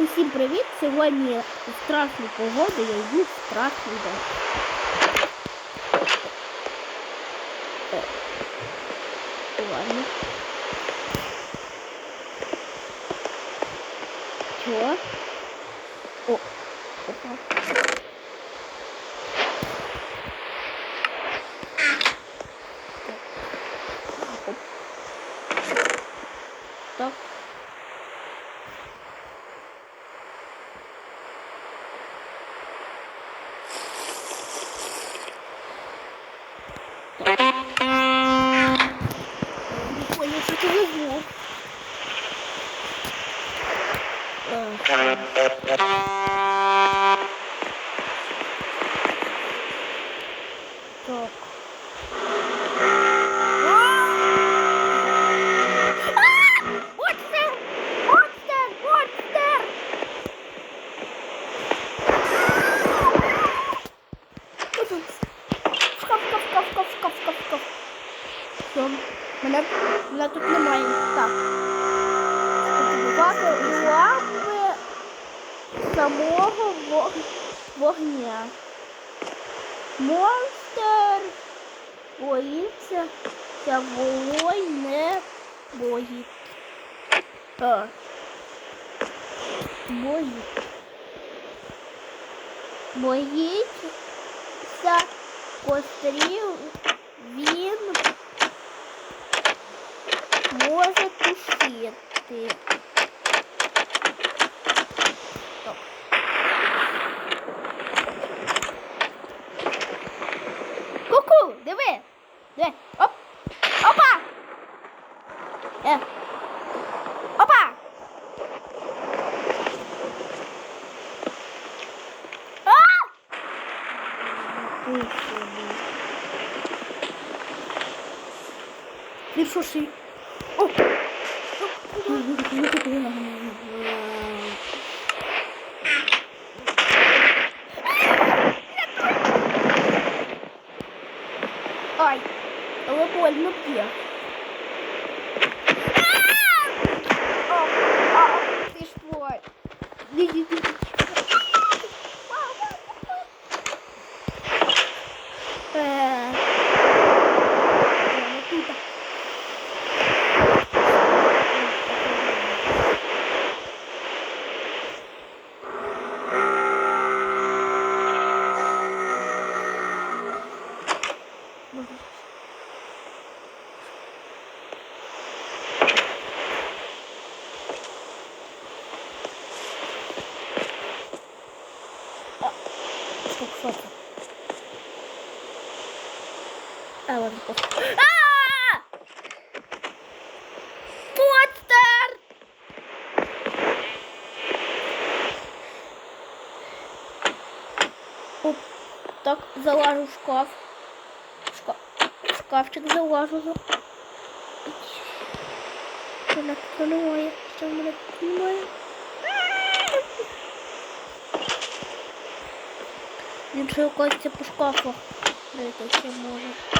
Усім привіт! Сьогодні у страшну погоду я йду в страшний день. Е, Ладно. Чого? О, опа. Оп. Так. Мене тут немає. Так. Бувати, самого вог... вогня. Монстр боїться, ця вогонь не боїть. А. Боїть. Боїться кострів він може тушити. fosse. Assim. Oh. Ai, eu vou pôr no pia. Оп, так, залажу в шкаф. Шкаф. Шкафчик залажу. Що мене тут немає? Що мене тут немає? Він шукається по шкафах. Дивіться, ще.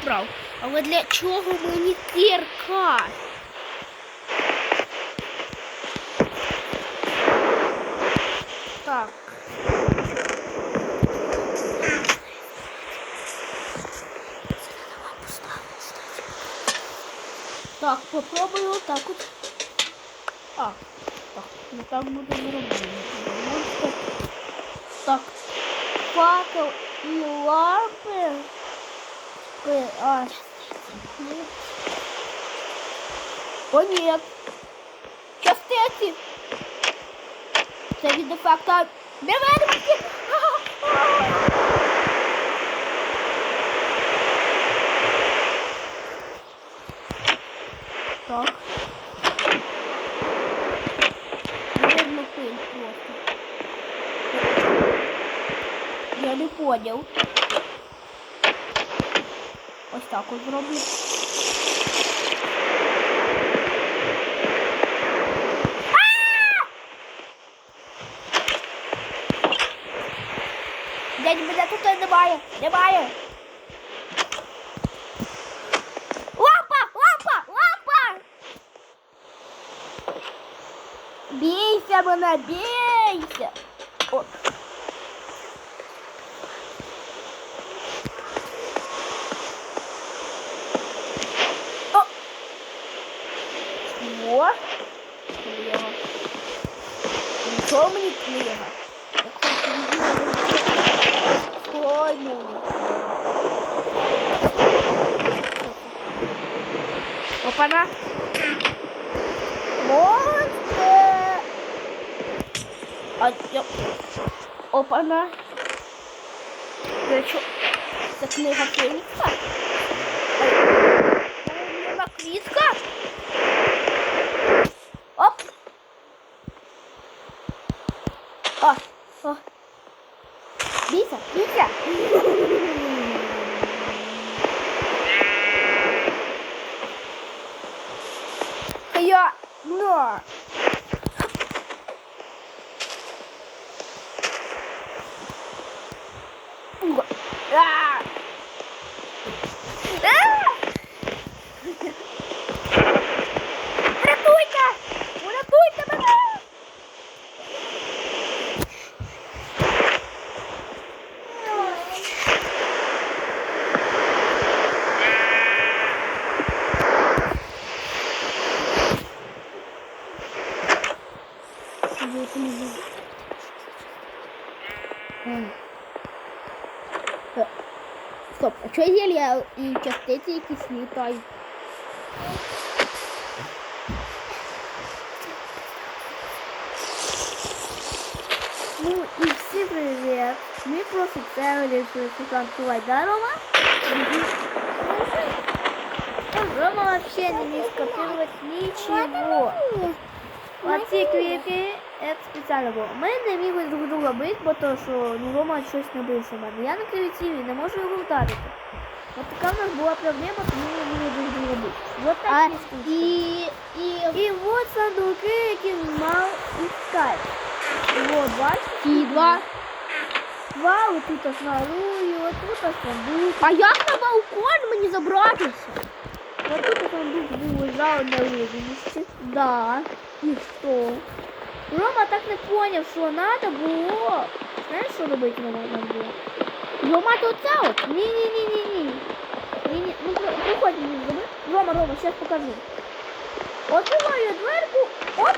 забрав. Але для чого мені кирка? Так. Так, попробую вот так вот. А, так, ну так буде. Монстр. Так, факел і лампи. А, ні. О, ні. Частиці. Це від ефекта. Не. Так. Наверно, пыль просто. Я не понял. Так от зроблю. Дядь, мене тут немає, немає. Лампа, лампа, лампа! Бійся мене, бійся! О. О. О. Книга. Нічого мені книга. Я хочу її. Ой, ну. Опана. Монстр. А, я... Опана. Що? Це книга Фенікса? Вона квітка? Оп. О, о. Бійся, бійся. Я, на. Уга. А! А! Рятуйте! Рятуйте мене! Е, Стоп, а що зілля і частиці якісь літають? Ну і всім привіт! Ми просто це вирішили фотографувати, да, Рома? Рома вообще не скопировать ничего. Оці квіти це спеціально було. Ми не мігли друг друга бити, бо то, що ну, Рома щось не бився в мене. Я на креативі, не можу його вдарити. От така в нас була проблема, тому ми не друг друга бити. Вот так і, і І от сундуки, які мав іскати. Вот, бачите? ті два. Два, отут снару, і отут сундук. А як на балкон мені забратися? Отут сундук був лежав на. Да. І що? Рома так не поняв, що треба було. Знаєш, що робити Рома нам було? Ламати оце от. Ні-ні-ні-ні-ні. Ні-ні. Ну, про- приходь мені зроби. Рома, Рома, зараз покажу. Откриваю дверку, оп,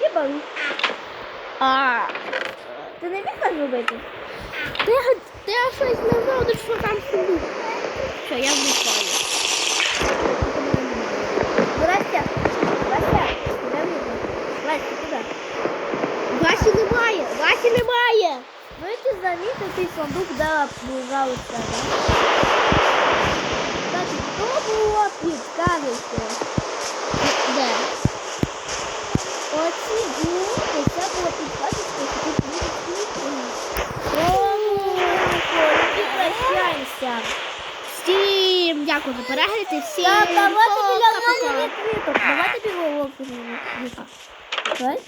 і беру. А. Ти не міг так зробити? Ти, ти щось не знав, що там сундук. Що, я вмикаю. Васі немає, Васі немає. Ну і ти замітив цей сундук, де тебе. Так, хто було підказуйте? Де? Оці блоки, це було підказуйте, що тут і прощаємося. Всім дякую за перегляд і всім Так, давайте біля мене відкрито. Давайте біля мене відкрито. Давай.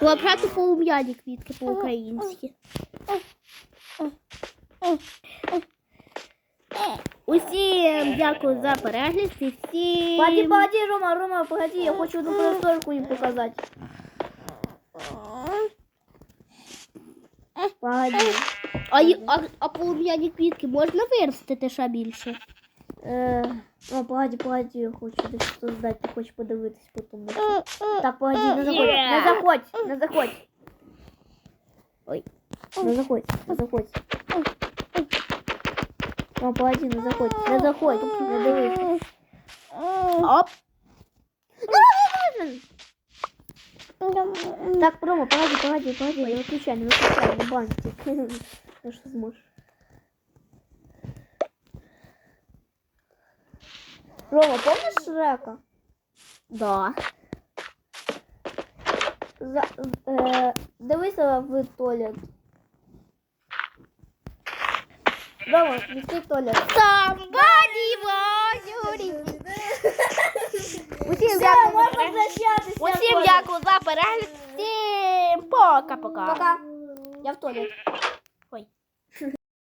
Лапрати полум'яні квітки по-українськи. Усім дякую за перегляд і всім. Погоди, погоди, Рома, Рома, погоди, я хочу одну просторку їм показати. Погоди. А, а, а полум'яні квітки можна виростити ще більше? Е, о, погоди, погоди, я хочу десь создати, ти хочеш подивитись потім. Так, погоди, не заходь, не заходь, не заходь. Ой, не заходь, не заходь. О, погоди, не заходь, не заходь, не дивись. Оп. Так, Рома, погоди, погоди, погоди, не выключай, не выключай, не баньте. Ну что сможешь. Рома, помнишь Шрека? Да. За, е, дивися в туалет. Рома, відкрий туалет. Somebody was Усім Все, дякую можна прощатися. Усім дякую за перегляд. Всім пока-пока. Пока. Я в туалет.